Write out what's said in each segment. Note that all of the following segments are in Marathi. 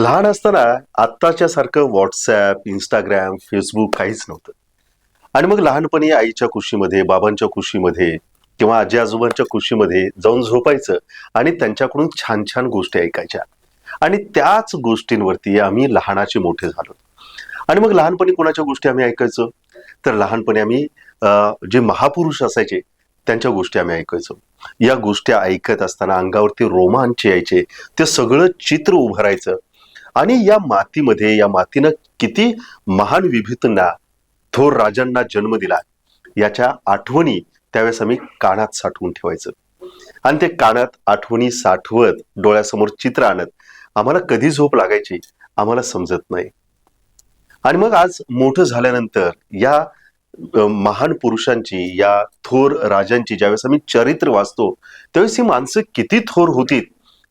लहान असताना आत्ताच्या सारखं व्हॉट्सॲप इंस्टाग्राम फेसबुक काहीच नव्हतं. आणि मग लहानपणी आईच्या कुशीमध्ये बाबांच्या कुशीमध्ये किंवा आजी आजोबांच्या कुशीमध्ये जाऊन झोपायचं आणि त्यांच्याकडून छान छान गोष्टी ऐकायच्या. आणि त्याच गोष्टींवरती आम्ही लहानाचे मोठे झालो. आणि मग लहानपणी कोणाच्या गोष्टी आम्ही ऐकायचो? तर लहानपणी आम्ही जे महापुरुष असायचे त्यांच्या गोष्टी आम्ही ऐकायचो. या गोष्टी ऐकत असताना अंगावरती रोमांच यायचे. ते सगळं चित्र उभारायचं. आणि या मातीमध्ये या मातीनं किती महान विभूतींना थोर राजांना जन्म दिला याच्या आठवणी त्यावेळेस आम्ही कानात साठवून ठेवायचं. आणि ते कानात आठवणी साठवत डोळ्यासमोर चित्र आणत आम्हाला कधी झोप लागायची आम्हाला समजत नाही. आणि मग आज मोठं झाल्यानंतर या महान पुरुषांची या थोर राजांची ज्यावेळेस आम्ही चरित्र वाचतो त्यावेळेस ही माणसं किती थोर होती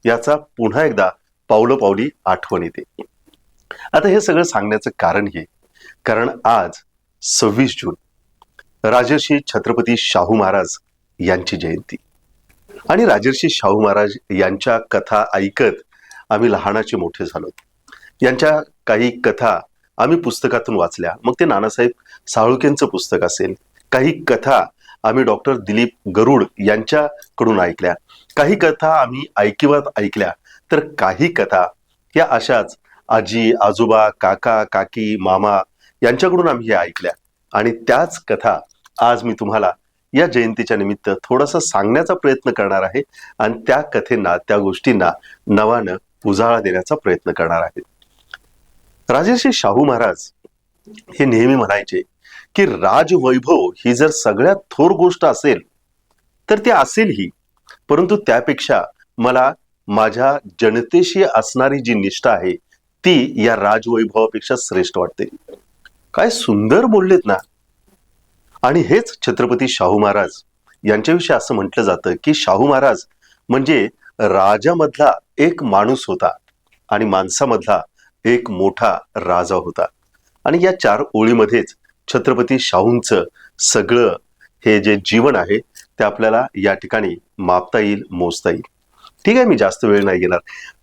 याचा पुन्हा एकदा पावलं पावली आठवण येते. आता हे सगळं सांगण्याचं कारण हे कारण आज सव्वीस जून राजर्षी छत्रपती शाहू महाराज यांची जयंती. आणि राजर्षी शाहू महाराज यांच्या कथा ऐकत आम्ही लहानाचे मोठे झालो यांच्या काही कथा आम्ही पुस्तकातून वाचल्या. मग ते नानासाहेब साळुकेंचं पुस्तक असेल काही कथा आम्ही डॉक्टर दिलीप गरुड यांच्याकडून ऐकल्या. काही कथा आम्ही ऐकिवात ऐकल्या. तर काही कथा. या अशाच आजी आजोबा काका काकी मामा यांच्याकडून आम्ही या ऐकल्या. आणि त्याच कथा आज मी तुम्हाला या जयंतीच्या निमित्त थोडंसं सांगण्याचा प्रयत्न करणार आहे. आणि त्या कथेंना त्या गोष्टींना नवानं उजाळा देण्याचा प्रयत्न करणार आहे. राजर्षी शाहू महाराज हे नेहमी म्हणायचे की राजवैभव ही जर सगळ्यात थोर गोष्ट असेल तर ती असेल ही परंतु त्यापेक्षा मला माझ्या जनतेशी असणारी जी निष्ठा आहे ती या राजवैभवापेक्षा श्रेष्ठ वाटते. काय सुंदर बोललेत ना. आणि हेच छत्रपती शाहू महाराज यांच्याविषयी असं म्हटलं जातं की शाहू महाराज म्हणजे राजामधला एक माणूस होता आणि माणसामधला एक मोठा राजा होता. आणि या चार ओळीमध्येच छत्रपती शाहूंचं सगळं हे जे जीवन आहे ते आपल्याला या ठिकाणी मापता येईल मोजता येईल. ठीक आहे मी जास्त वेळ नाही घेणार.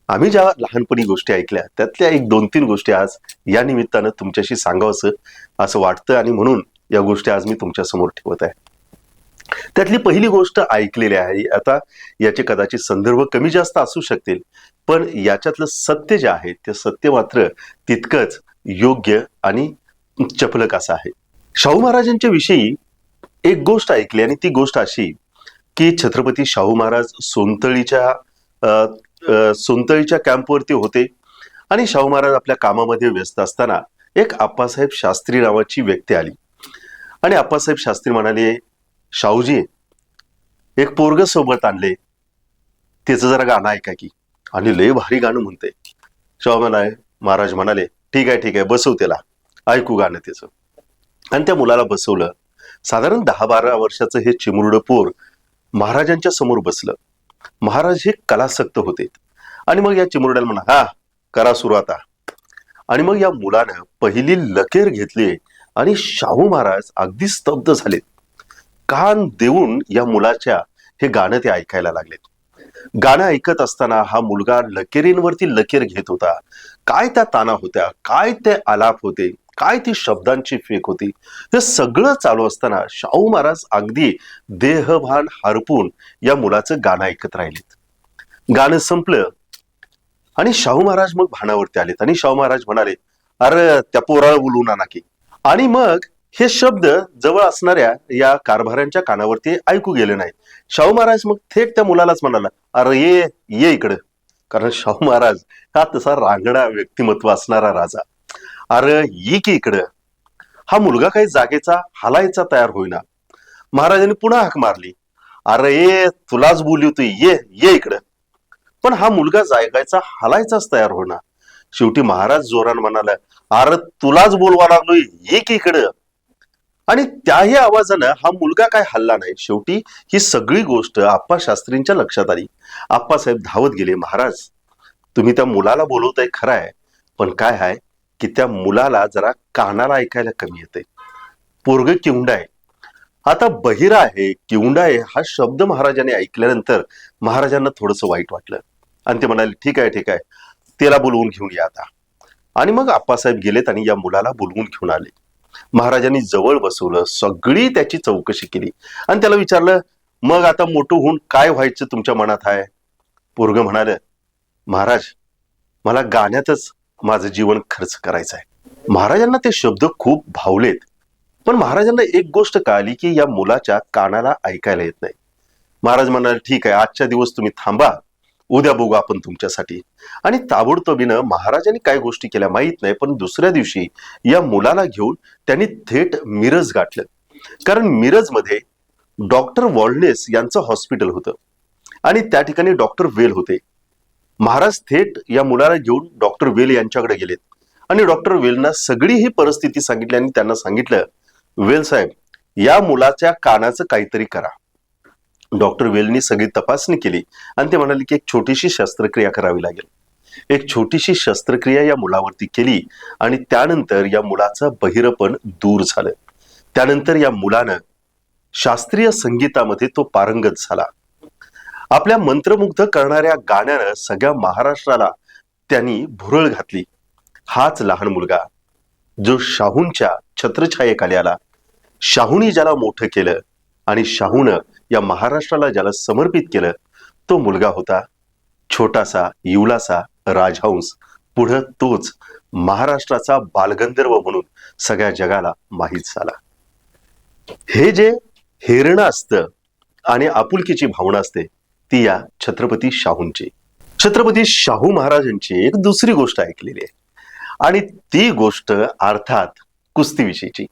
आम्ही ज्या लहानपणी गोष्टी ऐकल्या त्यातल्या एक दोन तीन गोष्टी आज या निमित्तानं तुमच्याशी सांगावंसं असं वाटतं आणि म्हणून या गोष्टी आज मी तुमच्यासमोर ठेवत आहे. त्यातली पहिली गोष्ट ऐकलेली आहे आता याचे कदाचित संदर्भ कमी जास्त असू शकतील पण याच्यातलं सत्य जे आहे ते सत्य मात्र तितकंच योग्य आणि चपलक असं आहे. शाहू महाराजांच्या विषयी एक गोष्ट ऐकली आणि ती गोष्ट अशी की छत्रपती शाहू महाराज सोनतळीच्या सुंतळीच्या कॅम्पवरती होते. आणि शाहू महाराज आपल्या कामामध्ये व्यस्त असताना एक आप्पासाहेब शास्त्री नावाची व्यक्ती आली. आणि आप्पासाहेब शास्त्री म्हणाले शाहूजी एक पोरग सोबत आणले. त्याचं जरा गाणं ऐका की. आणि लय भारी गाणं म्हणते. शाहू म्हणाले महाराज म्हणाले ठीक आहे ठीक आहे बसव त्याला. ऐकू गाणं त्याचं. आणि त्या मुलाला बसवलं. साधारण दहा बारा वर्षाचं हे चिमुरडं पोर महाराजांच्या समोर बसलं. महाराज हे कलासक्त होते. आणि मग या चिमुरड्याला म्हणा हा करा सुरू आता. आणि मग या मुलानं पहिली लकेर घेतली आणि शाहू महाराज अगदी स्तब्ध झाले. कान देऊन या मुलाच्या हे गाणं ते ऐकायला लागले गाणं ऐकत असताना हा मुलगा लकेरींवरती लकेर घेत होता. काय त्या ताना होत्या? काय ते आलाप होते? काय ती शब्दांची फेक होती? हे सगळं चालू असताना शाहू महाराज अगदी देहभान हरपून या मुलाचं गाणं ऐकत राहिलेत. गाणं संपलं आणि शाहू महाराज मग भानावरती आलेत आणि शाहू महाराज म्हणाले अरे त्या पोराळ बोलवून आणा की आणि मग हे शब्द जवळ असणाऱ्या या कारभाऱ्यांच्या कानावरती ऐकू गेले नाही शाहू महाराज मग थेट त्या मुलालाच म्हणाला अरे ये ये इकडं. कारण शाहू महाराज हा तसा रांगडा व्यक्तिमत्व असणारा राजा. अरे ये की इकडं. हा मुलगा काही जागेचा हलायचा तयार होईना. महाराजांनी पुन्हा हाक मारली. अरे ये तुलाच बोलली होती. ये ये इकडं. पण हा मुलगा जागायचा हलायचाच तयार होणार शेवटी महाराज जोरान म्हणाला अरे तुलाच बोलवा लागलोय. ये की इकडं. आणि त्याही आवाजानं हा मुलगा काय हल्ला नाही. शेवटी ही सगळी गोष्ट आप्पा शास्त्रींच्या लक्षात आली. आप्पासाहेब धावत गेले महाराज तुम्ही त्या मुलाला बोलवताय खरं आहे पण काय आहे की त्या मुलाला जरा कानाला ऐकायला कमी येते पोरग किवंड आहे. आता बहिरा आहे किवंड आहे हा शब्द महाराजांनी ऐकल्यानंतर महाराजांना थोडंसं वाईट वाटलं. आणि ते म्हणाले ठीक आहे ठीक आहे. त्याला बोलवून घेऊन या आता. आणि मग आप्पासाहेब गेलेत आणि या मुलाला बोलवून घेऊन आले. महाराजांनी जवळ बसवलं सगळी त्याची चौकशी केली. आणि त्याला विचारलं मग आता मोठं होऊन काय व्हायचं तुमच्या मनात आहे? पोरग म्हणाल महाराज मला गाण्यातच माझं जीवन खर्च करायचं आहे महाराजांना ते शब्द खूप भावलेत. पण महाराजांना एक गोष्ट कळाली की या मुलाच्या कानाला ऐकायला येत नाही. महाराज म्हणाले ठीक आहे आजच्या दिवस तुम्ही थांबा. उद्या बघू आपण तुमच्यासाठी. आणि ताबडतोबीनं महाराजांनी काय गोष्टी केल्या माहीत नाही पण दुसऱ्या दिवशी या मुलाला घेऊन त्यांनी थेट मिरज गाठलं. कारण मिरजमध्ये डॉक्टर वॉल्डनेस यांचं हॉस्पिटल होतं. आणि त्या ठिकाणी डॉक्टर वेल होते. महाराज थेट या मुलाला घेऊन डॉक्टर वेल यांच्याकडे गेलेत. आणि डॉक्टर वेलना सगळी ही परिस्थिती सांगितली आणि त्यांना सांगितलं वेल साहेब या मुलाच्या कानाचं काहीतरी करा. डॉक्टर वेलनी सगळी तपासणी केली आणि ते म्हणाले की एक छोटीशी शस्त्रक्रिया करावी लागेल. एक छोटीशी शस्त्रक्रिया या मुलावरती केली आणि त्यानंतर या मुलाचं बहिरपण दूर झालं. त्यानंतर या मुलानं शास्त्रीय संगीतामध्ये तो पारंगत झाला. आपल्या मंत्रमुग्ध करणाऱ्या गाण्यानं सगळ्या महाराष्ट्राला त्यांनी भुरळ घातली. हाच लहान मुलगा. जो शाहूंच्या छत्रछायेखाली आला. शाहूनी ज्याला मोठं केलं आणि शाहूनं या महाराष्ट्राला ज्याला समर्पित केलं तो मुलगा होता. छोटासा युलासा राजहंस. पुढं तोच महाराष्ट्राचा बालगंधर्व म्हणून सगळ्या जगाला माहीत झाला. हे जे हेरणं असतं आणि आपुलकीची भावना असते ती या छत्रपती शाहूंची. छत्रपती शाहू महाराजांची एक दुसरी गोष्ट ऐकलेली आहे. आणि ती गोष्ट अर्थात कुस्तीविषयीची.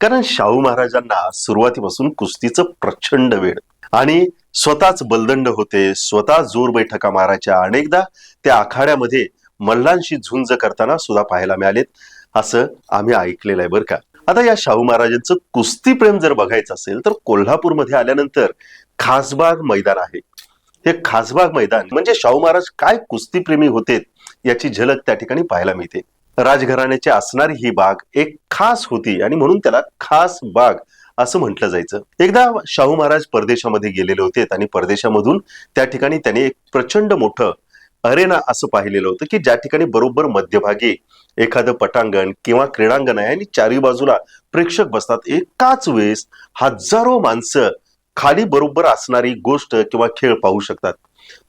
कारण शाहू महाराजांना सुरुवातीपासून कुस्तीचं प्रचंड वेळ आणि स्वतःच बलदंड होते स्वतः जोर बैठका मारायच्या अनेकदा त्या आखाड्यामध्ये मल्लांशी झुंज करताना सुद्धा पाहायला मिळालेत असं आम्ही ऐकलेलं आहे बरं का. आता या शाहू महाराजांचं कुस्ती प्रेम जर बघायचं असेल तर कोल्हापूरमध्ये आल्यानंतर खासबाग मैदान आहे. हे खासबाग मैदान म्हणजे शाहू महाराज काय कुस्तीप्रेमी होते याची झलक त्या ठिकाणी पाहायला मिळते. राजघराण्याची असणारी ही बाग एक खास होती आणि म्हणून त्याला खास बाग असं म्हटलं जायचं. एकदा शाहू महाराज परदेशामध्ये गेलेले होते आणि परदेशामधून त्या ठिकाणी त्याने एक प्रचंड मोठं अरेना असं पाहिलेलं होतं की ज्या ठिकाणी बरोबर मध्यभागी एखादं पटांगण किंवा क्रीडांगण आहे आणि चारी बाजूला प्रेक्षक बसतात. एकाच वेळेस हजारो माणसं खाली बरोबर असणारी गोष्ट किंवा खेळ पाहू शकतात.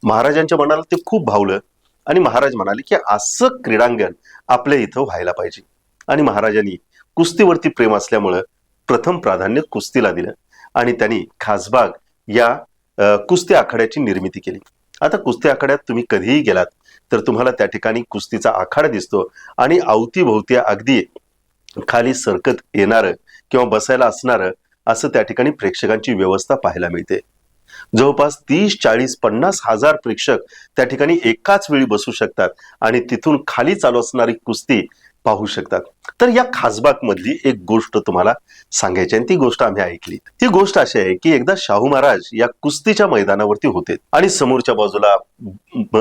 महाराजांच्या मनाला ते खूप भावलं आणि महाराज म्हणाले की असं क्रीडांगण आपल्या इथं व्हायला पाहिजे. आणि महाराजांनी कुस्तीवरती प्रेम असल्यामुळं प्रथम प्राधान्य कुस्तीला दिलं आणि त्यांनी खासबाग या कुस्ती आखाड्याची निर्मिती केली. आता कुस्ती आखाड्यात तुम्ही कधीही गेलात तर तुम्हाला त्या ठिकाणी कुस्तीचा आखाडा दिसतो आणि अवतीभोवती अगदी खाली सरकत येणारं किंवा बसायला असणारं असं त्या ठिकाणी प्रेक्षकांची व्यवस्था पाहायला मिळते. जवळपास तीस चाळीस पन्नास हजार प्रेक्षक त्या ठिकाणी एकाच वेळी बसू शकतात आणि तिथून खाली चालू असणारी कुस्ती पाहू शकतात. तर या खासबाग मधली एक गोष्ट तुम्हाला सांगायची आणि ती गोष्ट आम्ही ऐकली. ती गोष्ट अशी आहे की एकदा शाहू महाराज या कुस्तीच्या मैदानावरती होते आणि समोरच्या बाजूला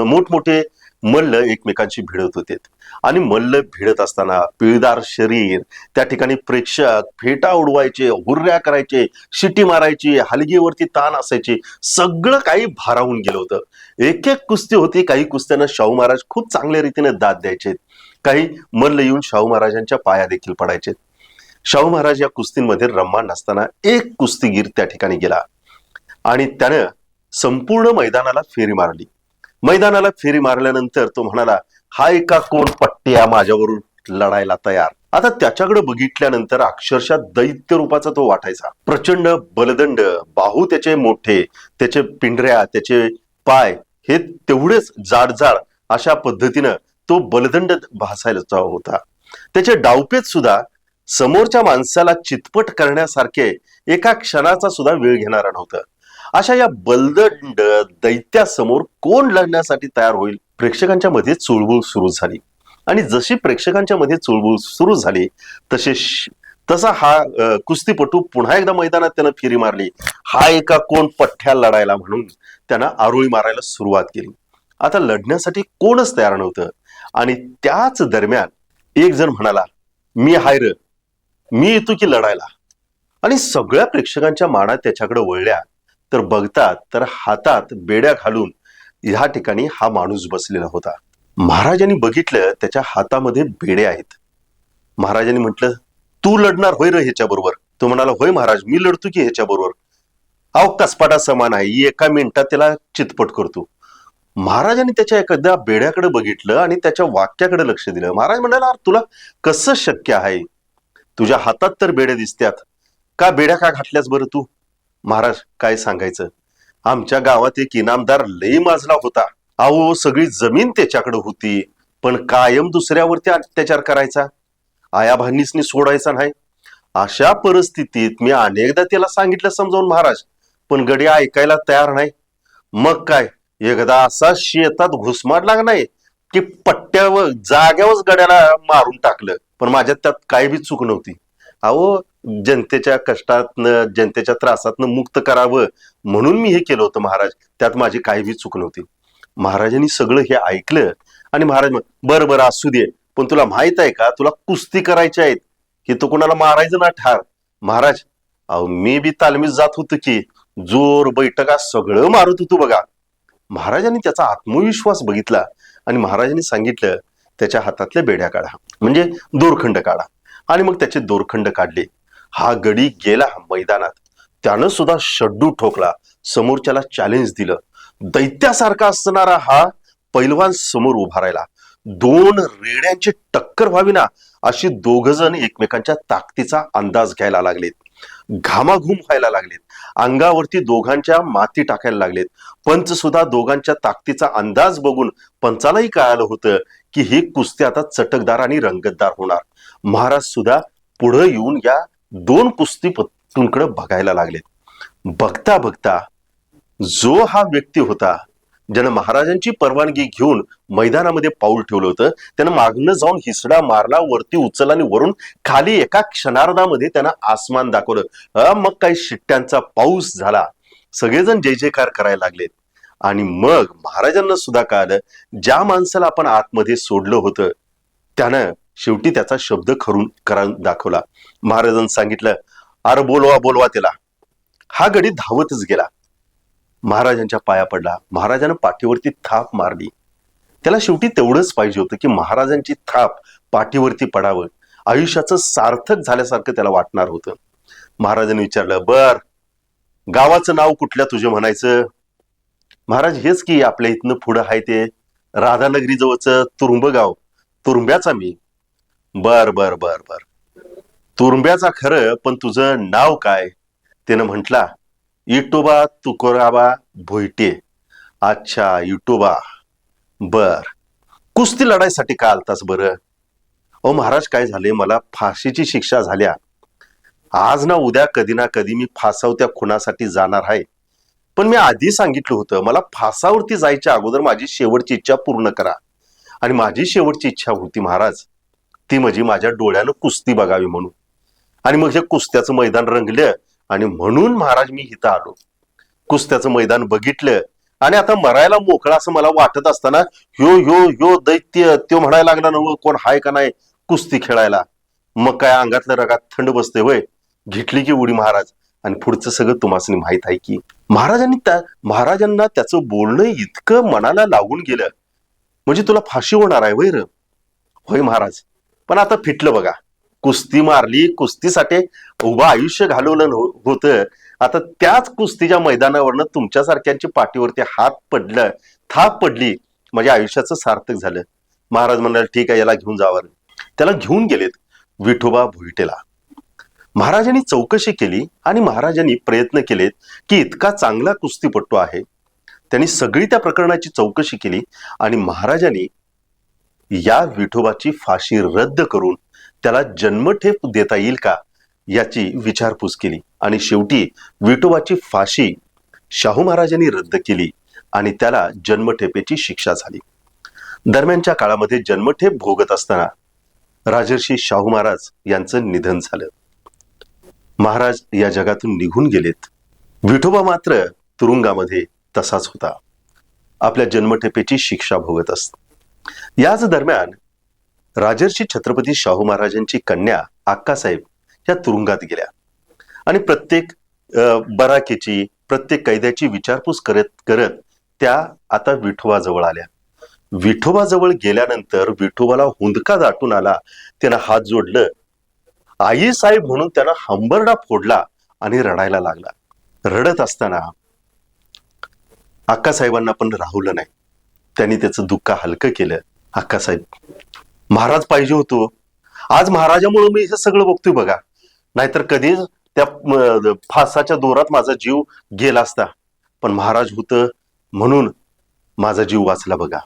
मोठमोठे मल्ल एकमेकांशी भिडत होते. आणि मल्ल भिडत असताना पिळदार शरीर त्या ठिकाणी प्रेक्षक फेटा उडवायचे हुर्ऱ्या करायचे शिटी मारायची हलगीवरती ताण असायचे सगळं काही भारावून गेलं होतं. एक एक कुस्ती होती काही कुस्त्यांना शाहू महाराज खूप चांगल्या रीतीने दाद द्यायचे. काही मल्ल येऊन शाहू महाराजांच्या पाया देखील पडायचे. शाहू महाराज या कुस्तींमध्ये रम्मान असताना एक कुस्तीगीर त्या ठिकाणी गेला. आणि त्यानं संपूर्ण मैदानाला फेरी मारली. मैदानाला फेरी मारल्यानंतर तो म्हणाला हा एका कोण पट्ट्या माझ्यावरून लढायला तयार. आता त्याच्याकडे बघितल्यानंतर अक्षरशः दैत्य रूपाचा तो वाटायचा. प्रचंड बलदंड बाहू त्याचे मोठे त्याचे पिंढऱ्या त्याचे पाय हे तेवढेच जाडजाड अशा पद्धतीनं तो बलदंड भासायचा होता. त्याचे डावपेच सुद्धा समोरच्या माणसाला चितपट करण्यासारखे एका क्षणाचा सुद्धा वेळ घेणारा नव्हतं. अशा या बलदंड दैत्यासमोर कोण लढण्यासाठी तयार होईल? प्रेक्षकांच्या मध्ये चुळबुळ सुरू झाली. आणि जशी प्रेक्षकांच्या मध्ये चुळबुळ सुरू झाली तसे तसा हा कुस्तीपटू पुन्हा एकदा मैदानात त्यानं फेरी मारली. हा एका कोण पठ्ठ्या लढायला म्हणून त्यानं आरोळी मारायला सुरुवात केली. आता लढण्यासाठी कोणच तयार नव्हतं. आणि त्याच दरम्यान एक जण म्हणाला मी हाय र. मी येतो की लढायला. आणि सगळ्या प्रेक्षकांच्या माना त्याच्याकडे वळल्या. तर बघतात तर हातात बेड्या घालून ह्या ठिकाणी हा माणूस बसलेला होता. महाराजांनी बघितलं त्याच्या हातामध्ये बेडे आहेत. महाराजांनी म्हटलं तू लढणार होय र ह्याच्याबरोबर. तो म्हणाला होय महाराज मी लढतो की ह्याच्याबरोबर. अहो कसपाटा समान आहे एका मिनिटात त्याला चितपट करतो. महाराजांनी त्याच्या एखाद्या बेड्याकडे बघितलं आणि त्याच्या वाक्याकडे लक्ष दिलं. महाराज म्हणाला "अरे, तुला कसं शक्य आहे? तुझ्या हातात तर बेड्या दिसत्यात. का बेड्या का घातल्यास बरं तू? महाराज काय सांगायचं? आमच्या गावात एक इनामदार लई माजला होता. अहो सगळी जमीन त्याच्याकडे होती. पण कायम दुसऱ्यावरती अत्याचार करायचा. आया सोडायचा नाही. अशा परिस्थितीत मी अनेकदा त्याला सांगितलं समजावून महाराज पण गडी ऐकायला तयार नाही. मग काय? एकदा असा शेतात घुसमाट नाही की पट्ट्यावर जाग्यावरच गड्याला मारून टाकलं. पण माझ्यात त्यात काही बी चूक नव्हती. अहो जनतेच्या कष्टातनं जनतेच्या त्रासातनं मुक्त करावं म्हणून मी हे केलं होतं महाराज. त्यात माझी काही बी चूक नव्हती. महाराजांनी सगळं हे ऐकलं आणि महाराज बरं बरं असू दे. पण तुला माहीत आहे का? तुला कुस्ती करायची आहेत. की तू कोणाला मारायचं ना ठार. महाराज अहो मी बी तालमीत जात होतो की जोर बैठका सगळं मारत होतो बघा. महाराजांनी त्याचा आत्मविश्वास बघितला आणि महाराजांनी सांगितलं त्याच्या हातातल्या बेड्या काढा. म्हणजे दोरखंड काढा. आणि मग त्याचे दोरखंड काढले. हा गडी गेला मैदानात. त्यानं सुद्धा शड्डू ठोकला समोरच्याला चॅलेंज दिलं. दैत्यासारखा असणारा हा पैलवान समोर उभा राहिला. दोन रेड्यांची टक्कर व्हावी ना अशी दोघ जण एकमेकांच्या ताकदीचा अंदाज घ्यायला लागलेत. घामाघूम व्हायला लागलेत. अंगावरती दोघांच्या माती टाकायला लागलेत. पंच सुद्धा दोघांच्या ताकदीचा अंदाज बघून पंचालाही कळालं होतं की ही कुस्ती आता चटकदार आणि रंगतदार होणार. महाराज सुद्धा पुढे येऊन या दोन कुस्तीपटूंकडे बघायला लागलेत बघता बघता जो हा व्यक्ती होता ज्यानं महाराजांची परवानगी घेऊन मैदानामध्ये पाऊल ठेवलं होतं त्यानं मागणं जाऊन हिसडा मारला वरती उचलला आणि वरून खाली एका क्षणार्धामध्ये त्यानं आसमान दाखवलं. मग काही शिट्ट्यांचा पाऊस झाला. सगळेजण जय जयकार करायला लागलेत. आणि मग महाराजांना सुद्धा कळालं ज्या माणसाला आपण आतमध्ये सोडलं होतं त्यानं शेवटी त्याचा शब्द खरून करा दाखवला. महाराजांनी सांगितलं अरे बोलवा बोलवा त्याला. हा गडी धावतच गेला. महाराजांच्या पाया पडला. महाराजानं पाठीवरती थाप मारली. त्याला शेवटी तेवढंच पाहिजे होतं की महाराजांची थाप पाठीवरती पडावं. आयुष्याचं सार्थक झाल्यासारखं त्याला वाटणार होतं. महाराजांनी विचारलं बर गावाचं नाव कुठल्या तुझे म्हणायचं? महाराज हेच की आपल्या इथनं पुढं आहे ते राधानगरी जवळचं तुरुंब गाव तुरुंब्याचा मी. बर बर बर बर. तुरुंब्याचा खरं पण तुझं नाव काय? त्यानं म्हटला इटोबा तुकोराबा भोईटे. अच्छा इटोबा. बर. कुस्ती लढाईसाठी का आलतास बरं? अहो महाराज काय झाले? मला फाशीची शिक्षा झाल्या. आज ना उद्या कधी ना कधी मी फासावत्या खुनासाठी जाणार आहे. पण मी आधी सांगितलं होतं मला फासावरती जायच्या अगोदर माझी शेवटची इच्छा पूर्ण करा. आणि माझी शेवटची इच्छा होती महाराज. ती म्हणजे माझ्या डोळ्यानं कुस्ती बघावी म्हणून. आणि मग हे कुस्त्याचं मैदान रंगलं आणि म्हणून महाराज मी इथं आलो. कुस्त्याचं मैदान बघितलं आणि आता मरायला मोकळा असं मला वाटत असताना ह्यो ह्यो ह्यो दैत्य त्यो म्हणायला लागला नव कोण हाय का नाही कुस्ती खेळायला? मग काय अंगातल्या रगात थंड बसते होय घेतली की उडी महाराज. आणि पुढचं सगळं तुम्हाला माहीत आहे की महाराजांनी त्या महाराजांना त्याचं बोलणं इतकं मनाला लागून गेलं. म्हणजे तुला फाशी होणार आहे वैर होय महाराज पण आता फिटलं बघा. कुस्ती मारली कुस्तीसाठी उभं आयुष्य घालवलं होतं. आता त्याच कुस्तीच्या मैदानावरनं तुमच्यासारख्यांची पाठीवरती हात पडलं थाप पडली म्हणजे आयुष्याचं सार्थक झालं. महाराज म्हणाले ठीक आहे याला घेऊन जावं त्याला घेऊन गेलेत विठोबा भुईटेला. महाराजांनी चौकशी केली आणि महाराजांनी प्रयत्न केलेत की इतका चांगला कुस्तीपट्टू आहे. त्यांनी सगळी त्या प्रकरणाची चौकशी केली आणि महाराजांनी या विठोबाची फाशी रद्द करून त्याला जन्मठेप देता येईल का याची विचारपूस केली. आणि शेवटी विठोबाची फाशी शाहू महाराजांनी रद्द केली आणि त्याला जन्मठेपेची शिक्षा झाली. दरम्यानच्या काळामध्ये जन्मठेप भोगत असताना राजर्षी शाहू महाराज यांचं निधन झालं. महाराज या जगातून निघून गेलेत. विठोबा मात्र तुरुंगामध्ये तसाच होता. आपल्या जन्मठेपेची शिक्षा भोगत असत याच दरम्यान राजर्षी छत्रपती शाहू महाराजांची कन्या अक्कासाहेब या तुरुंगात गेल्या. आणि प्रत्येक अ, बराकीची प्रत्येक कैद्याची विचारपूस करत करत त्या आता विठोबाजवळ आल्या. विठोबाजवळ गेल्यानंतर विठोबाला हुंदका दाटून आला. त्यानं हात जोडलं. आई साहेब म्हणून त्यानं हंबरडा फोडला आणि रडायला लागला. रडत असताना अक्कासाहेबांना पण राहुलं नाही. त्यांनी त्याचं दुःख हलकं केलं. अक्कासाहेब. महाराज पाहिजे होतो. आज महाराजामुळे मी हे सगळं बघतोय बघा. नाहीतर कधीच त्या फासाच्या दोरात माझा जीव गेला असता. पण महाराज होतं म्हणून माझा जीव वाचला बघा.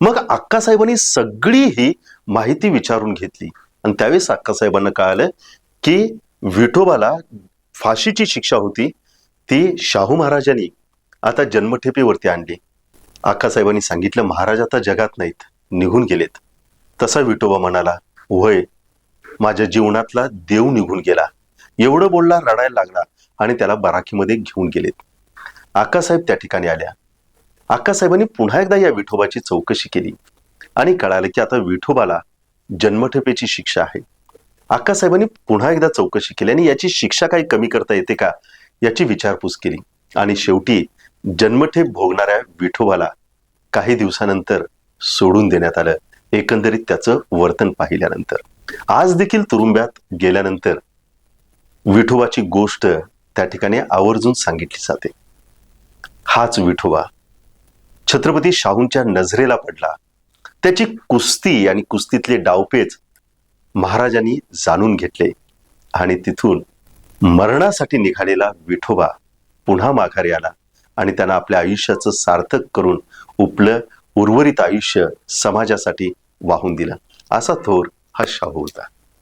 मग अक्कासाहेबांनी सगळी ही माहिती विचारून घेतली. आणि त्यावेळेस अक्कासाहेबांना कळालं की विठोबाला फाशीची शिक्षा होती. ती शाहू महाराजांनी आता जन्मठेपेवरती आणली. अक्कासाहेबांनी सांगितलं महाराज आता जगात नाहीत. निघून गेलेत. तसा विठोबा म्हणाला होय माझ्या जीवनातला देव निघून गेला. एवढं बोलला रडायला लागला आणि त्याला बराखीमध्ये घेऊन गेलेत. आक्कासाहेब त्या ठिकाणी आल्या. आक्कासाहेबांनी पुन्हा एकदा या विठोबाची चौकशी केली आणि कळालं की आता विठोबाला जन्मठेपेची शिक्षा आहे. अक्कासाहेबांनी पुन्हा एकदा चौकशी केली आणि याची शिक्षा काही कमी करता येते का याची विचारपूस केली. आणि शेवटी जन्मठेप भोगणाऱ्या विठोबाला काही दिवसानंतर सोडून देण्यात आलं. एकंदरीत त्याचं वर्तन पाहिल्यानंतर. आज देखील तुरुंब्यात गेल्यानंतर विठोबाची गोष्ट त्या ठिकाणी आवर्जून सांगितली जाते. हाच विठोबा छत्रपती शाहूंच्या नजरेला पडला. त्याची कुस्ती आणि कुस्तीतले डावपेच महाराजांनी जाणून घेतले आणि तिथून मरणासाठी निघालेला विठोबा पुन्हा माघारी आला आणि त्यांना आपल्या आयुष्याचं सार्थक करून उपलं उर्वरित आयुष्य समाजासाठी वाहून दिलं. असा थोर हा शाहू होता.